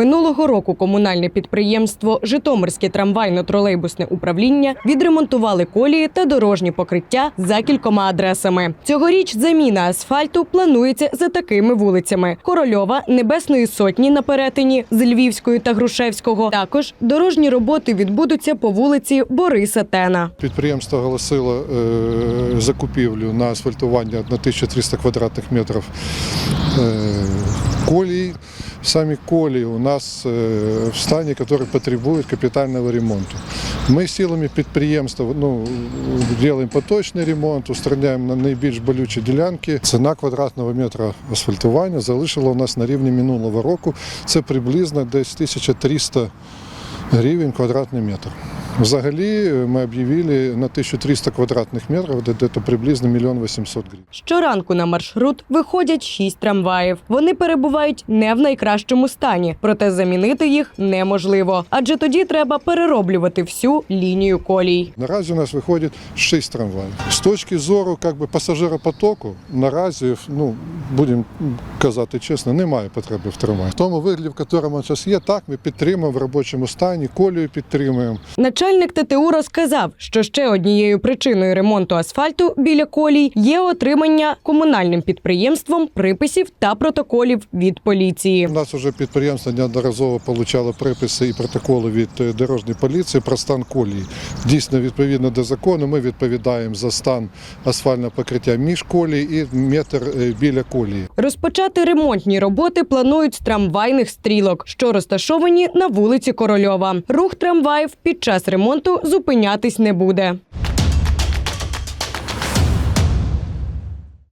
Минулого року комунальне підприємство Житомирське трамвайно-тролейбусне управління відремонтували колії та дорожні покриття за кількома адресами. Цьогоріч заміна асфальту планується за такими вулицями: Корольова, Небесної Сотні на перетині з Львівської та Грушевського. Також дорожні роботи відбудуться по вулиці Бориса Тена. Підприємство оголосило е, закупівлю на асфальтування на 1300 квадратних метрів колій. Самі колії у нас е, в стані, які потребують капітального ремонту. Ми силами підприємства ну, робимо поточний ремонт, устраняємо на найбільш болючі ділянки. Ціна квадратного метра асфальтування залишила у нас на рівні минулого року. Це приблизно десь 1300 гривень квадратний метр. Взагалі ми об'явили на 1300 квадратних метрів, де десь приблизно 1 800 гривень. Щоранку на маршрут виходять шість трамваїв. Вони перебувають не в найкращому стані, проте замінити їх неможливо, адже тоді треба перероблювати всю лінію колій. Наразі у нас виходить 6 трамваїв. З точки зору как би, пасажиропотоку, наразі, ну, будемо казати чесно, немає потреби в трамваї. В тому вигляді, в якому зараз є, так, ми підтримуємо в робочому стані, колію підтримуємо. Начальник ТТУ розказав, що ще однією причиною ремонту асфальту біля колій є отримання комунальним підприємством приписів та протоколів від поліції. У нас вже підприємство неодноразово отримало приписи і протоколи від е, дорожньої поліції про стан колії. Дійсно, відповідно до закону, ми відповідаємо за стан асфальтного покриття між колій і метр е, біля колії. Розпочати ремонтні роботи планують з трамвайних стрілок, що розташовані на вулиці Корольова. Рух трамваїв під час ремонту зупинятись не буде.